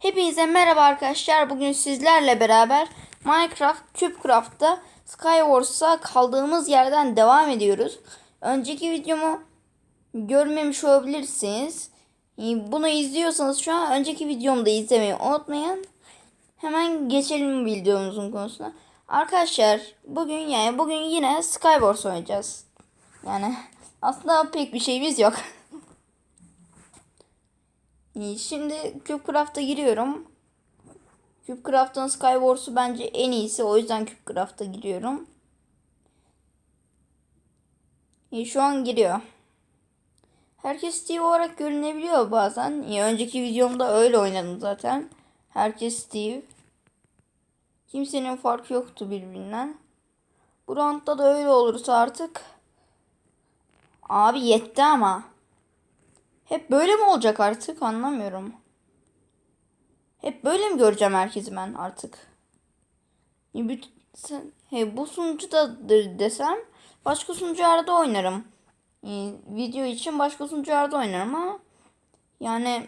Hepinize merhaba arkadaşlar. Bugün sizlerle beraber Minecraft CubeCraft'ta Skywars'a kaldığımız yerden devam ediyoruz. Önceki videomu görmemiş olabilirsiniz. Bunu izliyorsanız şu an önceki videomu da izlemeyi unutmayın. Hemen geçelim videomuzun konusuna. Arkadaşlar bugün yani bugün yine Skywars oynayacağız. Yani aslında pek bir şeyimiz yok. İyi, Şimdi CubeCraft'a giriyorum. CubeCraft'ın Skywars'u bence en iyisi. O yüzden CubeCraft'a giriyorum. İyi, şu an giriyor. Herkes Steve olarak görünebiliyor bazen. İyi, önceki videomda öyle oynadım zaten. Herkes Steve. Kimsenin farkı yoktu birbirinden. Bu roundda da öyle olursa artık. Abi yetti ama. Hep böyle mi olacak artık anlamıyorum. Hep böyle mi göreceğim herkesi ben artık? He, bu sunucudadır desem başka sunucularda oynarım. Ee, video için başka sunucularda oynarım ama yani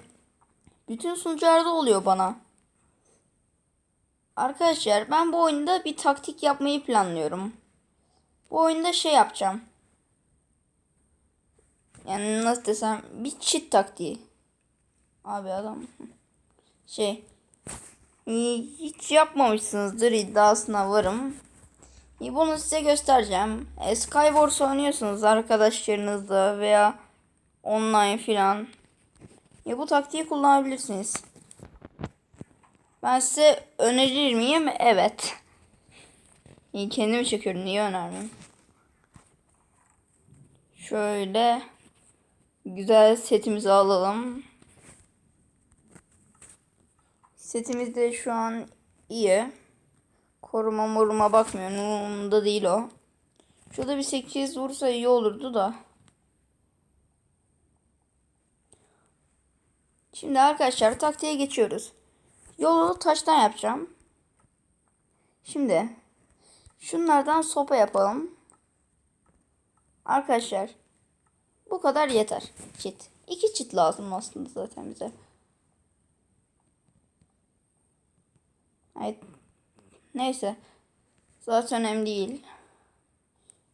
bütün sunucularda oluyor bana. Arkadaşlar ben bu oyunda bir taktik yapmayı planlıyorum. Bu oyunda şey yapacağım. Yani nasıl desem bir cheat taktiği. Abi adam şey e, hiç yapmamışsınızdır iddiasına varım. E, Bunu size göstereceğim. E, Skywars oynuyorsunuz arkadaşlarınızla veya online filan. Ya bu taktiği kullanabilirsiniz. Ben size önerir miyim? Evet. İyi kendimi çekiyorum. Niye önermeyeyim? Şöyle güzel setimizi alalım. Setimiz de şu an iyi. Koruma moruma bakmıyorum. Umurumda değil o. Şurada bir 8 vursa iyi olurdu da. Şimdi arkadaşlar taktiğe geçiyoruz. Yolu taştan yapacağım. Şimdi şunlardan sopa yapalım. Arkadaşlar bu kadar yeter. Çit. İki çit lazım aslında zaten bize. Evet. Neyse. Zaten önemli değil.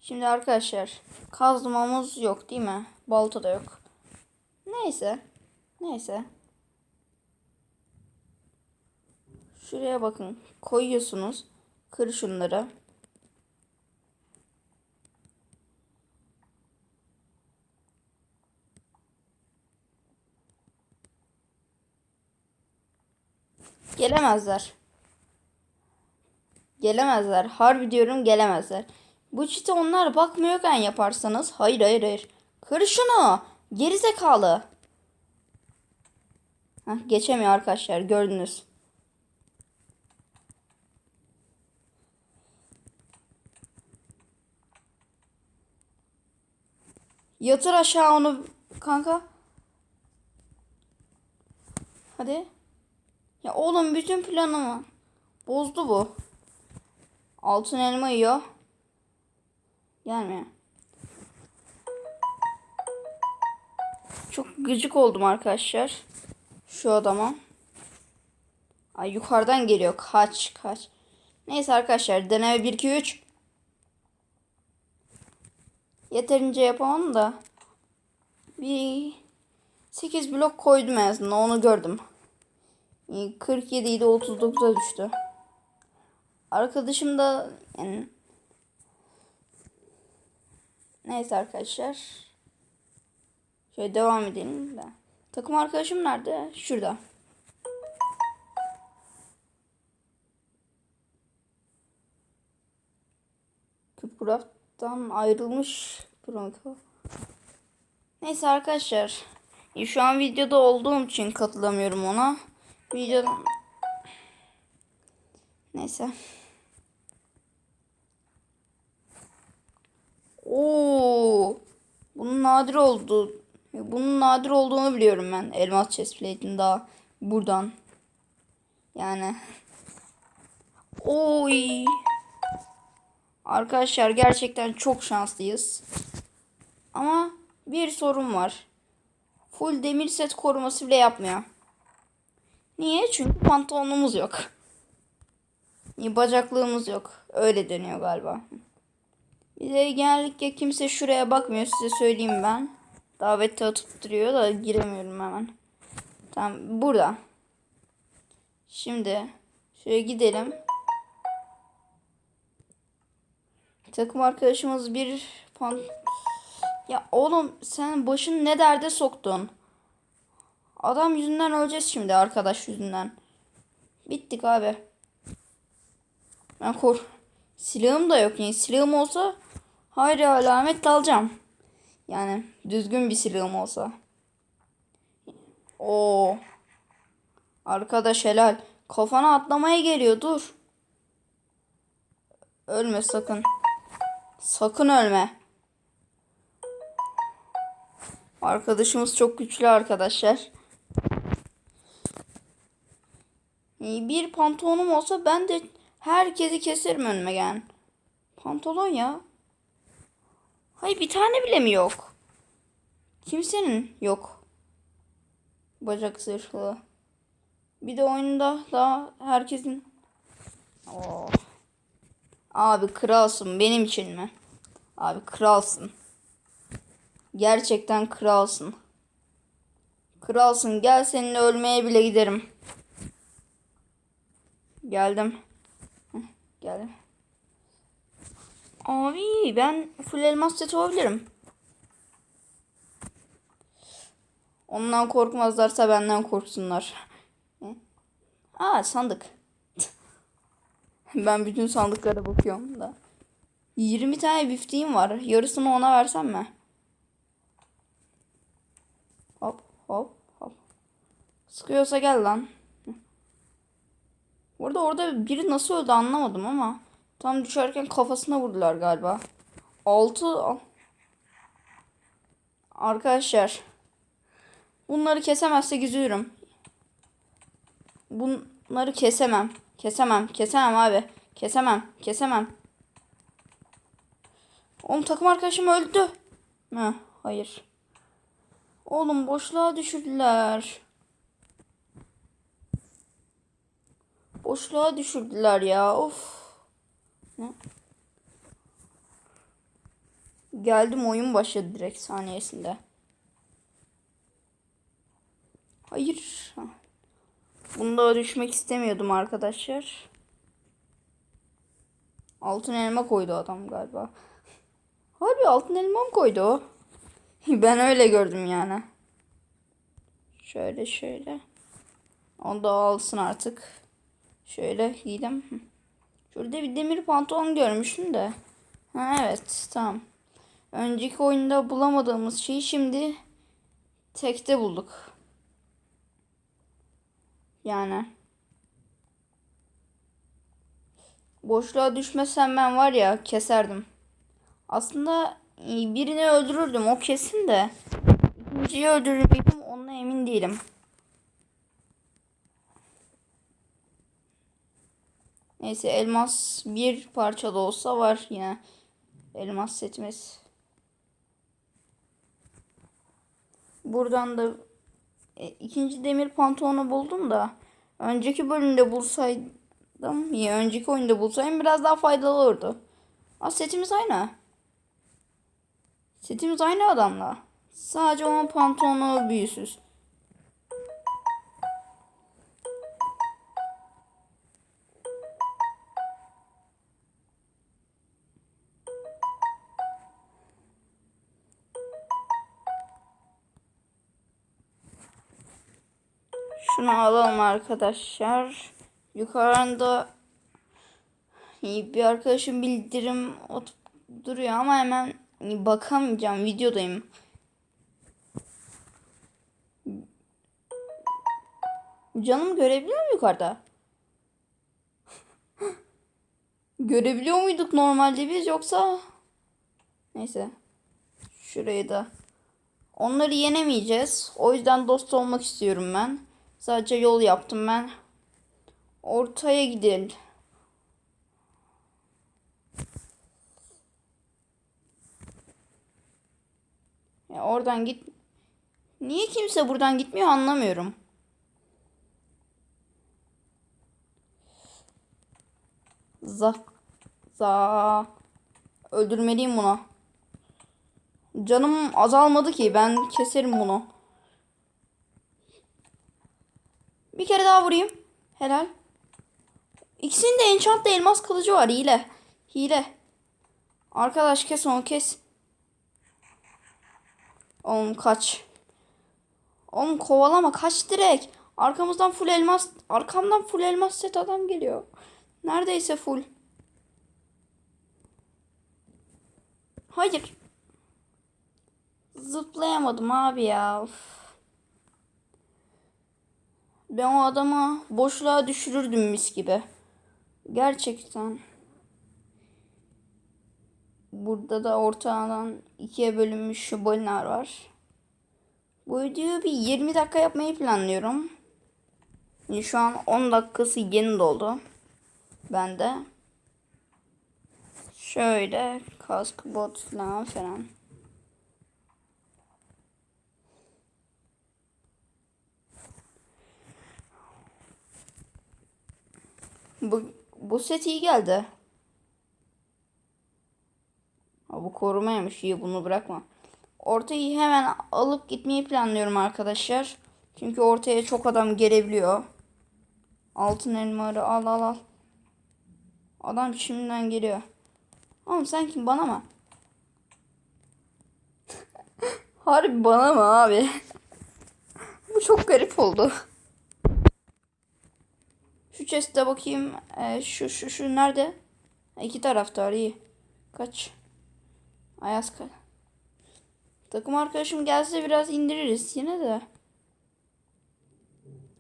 Şimdi arkadaşlar kazmamız yok değil mi? Balta da yok. Neyse. Neyse. Şuraya bakın. Koyuyorsunuz. Kır şunları. Gelemezler. Gelemezler. Harbi diyorum gelemezler. Bu çiti onlar bakmıyorken yaparsanız. Hayır hayır hayır. Kır şunu. Gerizekalı. Heh, geçemiyor arkadaşlar gördünüz. Yatır aşağı onu kanka. Hadi. Ya oğlum bütün planımı bozdu bu. Altın elma yiyor. Gelmiyor. Çok gıcık oldum arkadaşlar. Şu adama. Ay yukarıdan geliyor. Kaç kaç. Neyse arkadaşlar deneme 1 2 3. Yeterince yapamam da. Bir 8 blok koydum en azından onu gördüm. 47 idi 39'a düştü. Arkadaşım da yani Neyse arkadaşlar. Şöyle devam edelim de. Takım arkadaşım nerede? Şurada. Cupcraft'tan ayrılmış Bronco. Neyse arkadaşlar. Şu an videoda olduğum için katılamıyorum ona. Videoda... Neyse. Oo. Bunun nadir oldu. Bunun nadir olduğunu biliyorum ben. Elmas chestplate'in daha buradan. Yani. Oy. Arkadaşlar gerçekten çok şanslıyız. Ama bir sorun var. Full demir set koruması bile yapmıyor. Niye? Çünkü pantolonumuz yok. Bacaklığımız yok. Öyle deniyor galiba. Bir de genellikle kimse şuraya bakmıyor size söyleyeyim ben. Davette atıp duruyor da giremiyorum hemen. Tamam burada. Şimdi şöyle gidelim. Takım arkadaşımız bir pan... Ya oğlum sen başını ne derde soktun? Adam yüzünden öleceğiz şimdi arkadaş yüzünden. Bittik abi. Ben kor. Silahım da yok yani silahım olsa hayır alamet alacağım. Yani düzgün bir silahım olsa. O Arkadaş helal. Kafana atlamaya geliyor dur. Ölme sakın. Sakın ölme. Arkadaşımız çok güçlü arkadaşlar. Ee, Bir pantolonum olsa ben de herkesi keserim önüme gelen. Pantolon ya. Hayır bir tane bile mi yok? Kimsenin yok. Bacak zırhlı. Bir de oyunda daha herkesin... Oh. Abi kralsın benim için mi? Abi kralsın. Gerçekten kralsın. Kralsın gel seninle ölmeye bile giderim. Geldim. Geldim. Abi ben full elmas set olabilirim. Ondan korkmazlarsa benden korksunlar. Aa sandık. ben bütün sandıklara bakıyorum da. 20 tane bifteğim var. Yarısını ona versem mi? Hop hop hop. Sıkıyorsa gel lan. Burada orada biri nasıl öldü anlamadım ama. Tam düşerken kafasına vurdular galiba. 6 Arkadaşlar. Bunları kesemezsek üzülürüm. Bunları kesemem. Kesemem. Kesemem abi. Kesemem. Kesemem. Oğlum takım arkadaşım öldü. Heh, hayır. Oğlum boşluğa düşürdüler. Boşluğa düşürdüler ya. Of. Ne? Geldim oyun başladı direkt saniyesinde. Hayır. Bunda düşmek istemiyordum arkadaşlar. Altın elma koydu adam galiba. Harbi altın elma mı koydu o? Ben öyle gördüm yani. Şöyle şöyle. Onu da alsın artık. Şöyle giydim. Şurada bir demir pantolon görmüştüm de. Ha, evet tamam. Önceki oyunda bulamadığımız şeyi şimdi tekte bulduk. Yani. Boşluğa düşmesem ben var ya keserdim. Aslında birini öldürürdüm o kesin de. İkinciyi öldürür müydüm onunla emin değilim. Neyse elmas bir parça da olsa var yine. Elmas setimiz. Buradan da e, ikinci demir pantolonu buldum da önceki bölümde bulsaydım ya önceki oyunda bulsaydım biraz daha faydalı olurdu. Aa, setimiz aynı. Setimiz aynı adamla. Sadece onun pantolonu büyüsüz. Şunu alalım arkadaşlar. Yukarıda bir arkadaşım bildirim duruyor ama hemen bakamayacağım. Videodayım. Canım görebiliyor mu yukarıda? Görebiliyor muyduk normalde biz yoksa? Neyse. Şurayı da. Onları yenemeyeceğiz. O yüzden dost olmak istiyorum ben. Sadece yol yaptım ben. Ortaya gidelim. Ya oradan git. Niye kimse buradan gitmiyor anlamıyorum. Za za öldürmeliyim bunu. Canım azalmadı ki ben keserim bunu. Bir kere daha vurayım. Helal. İkisinin de enchantlı elmas kılıcı var. Hile. Hile. Arkadaş kes onu kes. Oğlum kaç. Oğlum kovalama kaç direkt. Arkamızdan full elmas. Arkamdan full elmas set adam geliyor. Neredeyse full. Hayır. Zıplayamadım abi ya. Of. Ben o adamı boşluğa düşürürdüm mis gibi. Gerçekten. Burada da ortadan ikiye bölünmüş şubolinler var. Bu videoyu bir 20 dakika yapmayı planlıyorum. Yani Şu an 10 dakikası yeni doldu. Ben de. Şöyle kask bot falan falan. Bu, bu set iyi geldi. Ha, bu korumaymış iyi bunu bırakma. Ortayı hemen alıp gitmeyi planlıyorum arkadaşlar. Çünkü ortaya çok adam gelebiliyor. Altın elmarı al al al. Adam şimdiden geliyor. Oğlum sen kim bana mı? Harbi bana mı abi? Bu çok garip oldu. Şu chest'e bakayım. Ee, şu şu şu nerede? İki tarafta var iyi. Kaç? Ayaz kaç? Takım arkadaşım gelse biraz indiririz yine de.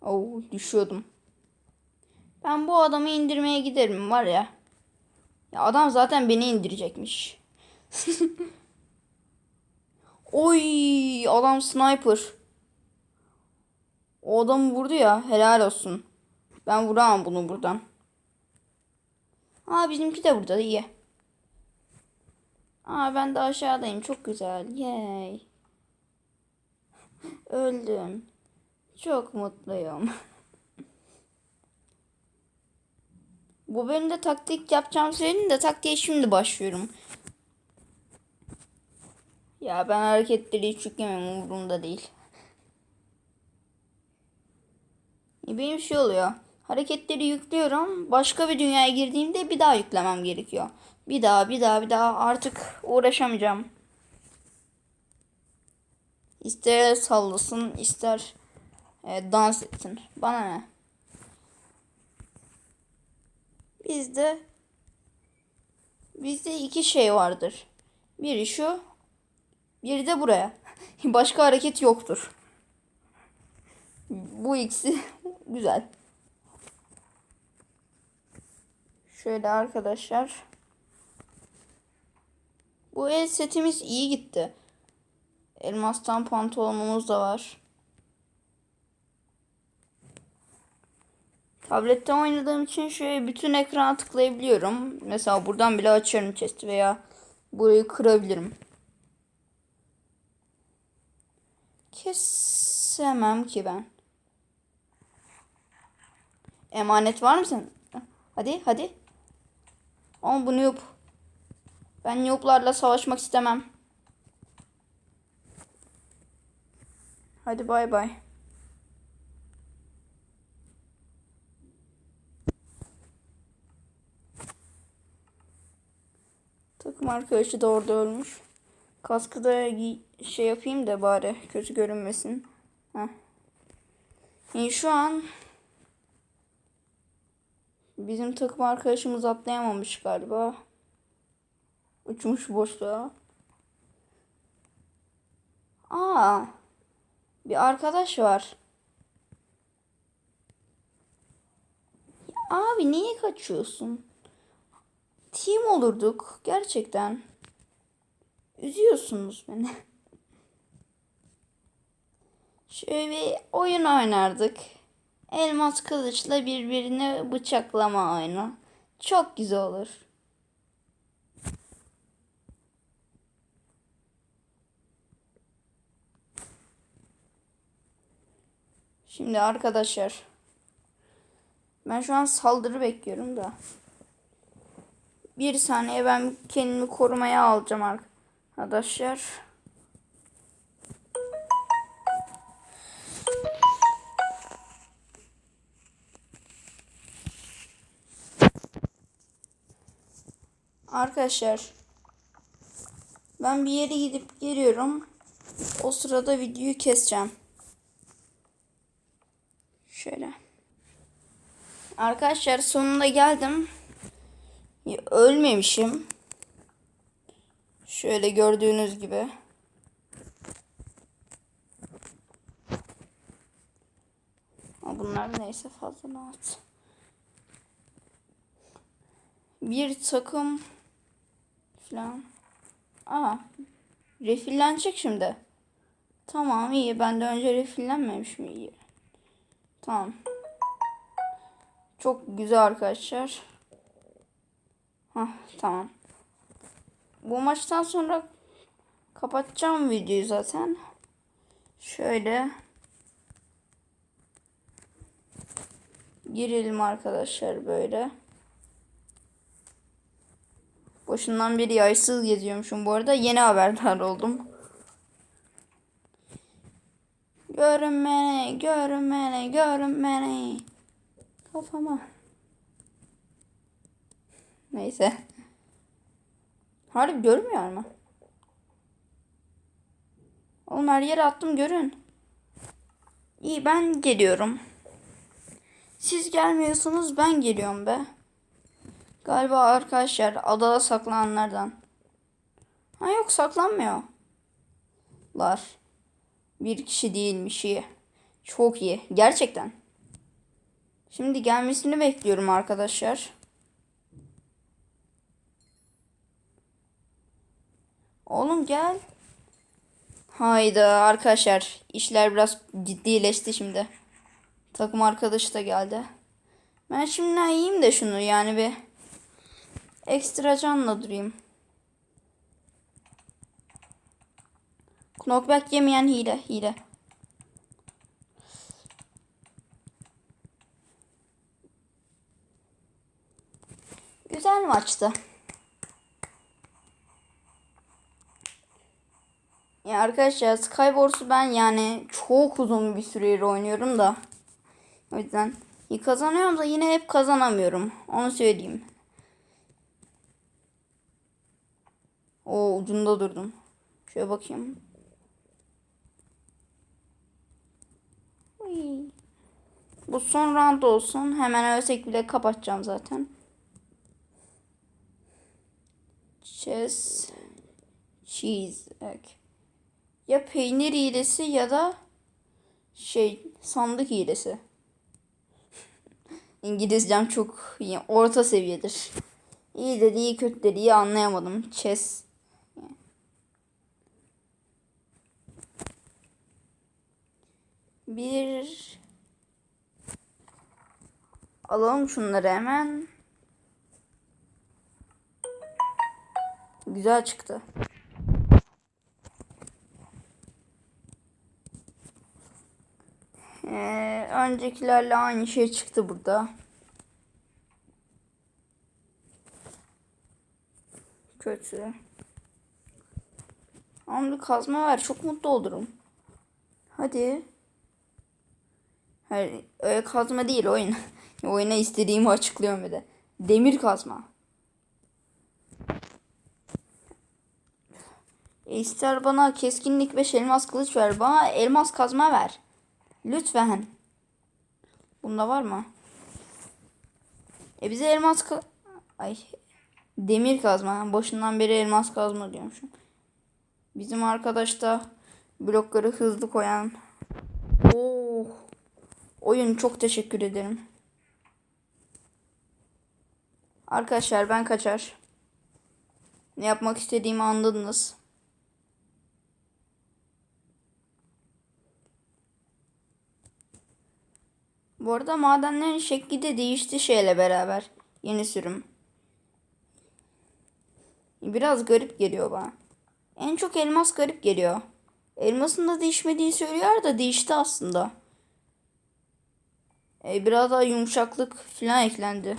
Oo düşüyordum. Ben bu adamı indirmeye giderim var ya. Ya adam zaten beni indirecekmiş. Oy adam sniper. O adamı vurdu ya helal olsun. Ben vuramam bunu buradan. Aa bizimki de burada iyi. Aa ben de aşağıdayım çok güzel. Yay. Öldüm. Çok mutluyum. Bu bölümde taktik yapacağım söyledim de taktiğe şimdi başlıyorum. Ya ben hareketleri hiç yüklemem umurumda değil. Benim şey oluyor. Hareketleri yüklüyorum. Başka bir dünyaya girdiğimde bir daha yüklemem gerekiyor. Bir daha bir daha bir daha artık uğraşamayacağım. İster sallasın ister e, dans etsin. Bana ne? Bizde bizde iki şey vardır. Biri şu, biri de buraya. Başka hareket yoktur. Bu ikisi güzel. Şöyle arkadaşlar. Bu el setimiz iyi gitti. Elmastan pantolonumuz da var. Tablette oynadığım için şöyle bütün ekrana tıklayabiliyorum. Mesela buradan bile açarım chest veya burayı kırabilirim. Kesemem ki ben. Emanet var mı sen? Hadi hadi. Ama bu noob. Ben nooblarla savaşmak istemem. Hadi bay bay. Takım arkadaşı da orada ölmüş. Kaskı da şey yapayım da bari kötü görünmesin. Heh. İyi şu an bizim takım arkadaşımız atlayamamış galiba. Uçmuş boşluğa. Aa, bir arkadaş var. Abi niye kaçıyorsun? Team olurduk gerçekten. Üzüyorsunuz beni. Şöyle oyun oynardık. Elmas kılıçla birbirini bıçaklama oyunu. Çok güzel olur. Şimdi arkadaşlar. Ben şu an saldırı bekliyorum da. Bir saniye ben kendimi korumaya alacağım arkadaşlar. Arkadaşlar ben bir yere gidip geliyorum. O sırada videoyu keseceğim. Şöyle. Arkadaşlar sonunda geldim. Ölmemişim. Şöyle gördüğünüz gibi. Bunlar neyse fazla rahat. Bir takım falan. Aa, refillenecek şimdi. Tamam iyi. Ben de önce refillenmemiş mi? İyi. Tamam. Çok güzel arkadaşlar. Hah tamam. Bu maçtan sonra kapatacağım videoyu zaten. Şöyle girelim arkadaşlar böyle. Boşundan bir yaysız geziyormuşum bu arada. Yeni haberdar oldum. Görün beni, görün beni, görün beni. Kafama. Neyse. Harbi görmüyor mu? Oğlum her yere attım görün. İyi ben geliyorum. Siz gelmiyorsunuz ben geliyorum be. Galiba arkadaşlar adada saklananlardan. Ha yok saklanmıyor. Lar. Bir kişi değilmiş iyi. Çok iyi. Gerçekten. Şimdi gelmesini bekliyorum arkadaşlar. Oğlum gel. Hayda arkadaşlar işler biraz ciddileşti şimdi. Takım arkadaşı da geldi. Ben şimdi yiyeyim de şunu yani bir ekstra canla durayım. Knockback yemeyen hile hile. Güzel maçtı. Ya arkadaşlar Skywars'u ben yani çok uzun bir süredir oynuyorum da. O yüzden kazanıyorum da yine hep kazanamıyorum. Onu söyleyeyim. O ucunda durdum. Şöyle bakayım. Bu son round olsun. Hemen ölsek bile kapatacağım zaten. Chess. Cheese. Okay. Ya peynir hilesi ya da şey sandık hilesi. İngilizcem çok iyi. Orta seviyedir. İyi dediği kötü dediği anlayamadım. Chess. Bir alalım şunları hemen. Güzel çıktı. Ee, öncekilerle aynı şey çıktı burada. Kötü. Ama bir kazma ver. Çok mutlu olurum. Hadi. Hayır, öyle kazma değil oyun. Oyuna istediğimi açıklıyorum bir de. Demir kazma. E ister bana keskinlik ve elmas kılıç ver. Bana elmas kazma ver. Lütfen. Bunda var mı? E bize elmas ka Ay. Demir kazma. Boşundan beri elmas kazma diyormuşum. Bizim arkadaş da blokları hızlı koyan. Oo. Oyun çok teşekkür ederim. Arkadaşlar ben kaçar. Ne yapmak istediğimi anladınız. Bu arada madenlerin şekli de değişti şeyle beraber. Yeni sürüm. Biraz garip geliyor bana. En çok elmas garip geliyor. Elmasın da değişmediğini söylüyor da değişti aslında e, biraz daha yumuşaklık falan eklendi.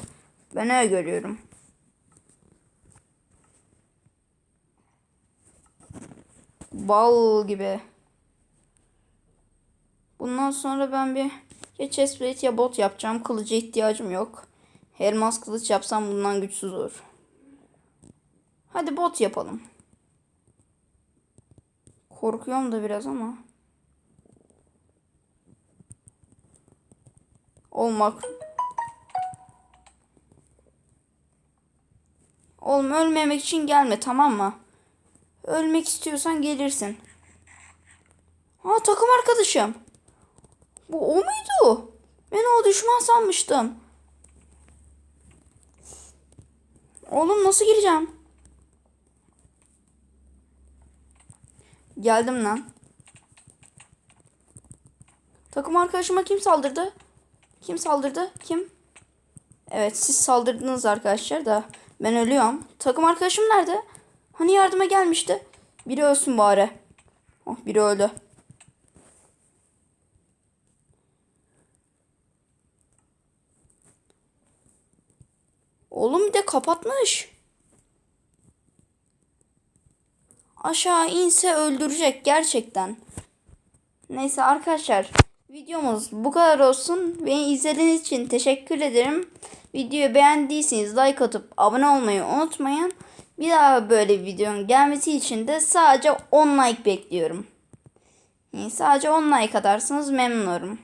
Ben öyle görüyorum. Bal gibi. Bundan sonra ben bir ya chestplate ya bot yapacağım. Kılıca ihtiyacım yok. Hermas kılıç yapsam bundan güçsüz olur. Hadi bot yapalım. Korkuyorum da biraz ama. Olmak. Oğlum ölmemek için gelme tamam mı? Ölmek istiyorsan gelirsin. Ha takım arkadaşım. Bu o muydu? Ben o düşman sanmıştım. Oğlum nasıl gireceğim? Geldim lan. Takım arkadaşıma kim saldırdı? Kim saldırdı? Kim? Evet siz saldırdınız arkadaşlar da ben ölüyorum. Takım arkadaşım nerede? Hani yardıma gelmişti? Biri ölsün bari. Oh biri öldü. Oğlum bir de kapatmış. Aşağı inse öldürecek gerçekten. Neyse arkadaşlar videomuz bu kadar olsun. Beni izlediğiniz için teşekkür ederim. Videoyu beğendiyseniz like atıp abone olmayı unutmayın. Bir daha böyle bir videonun gelmesi için de sadece 10 like bekliyorum. Yani sadece 10 like atarsanız memnun olurum.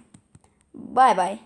Bay bay.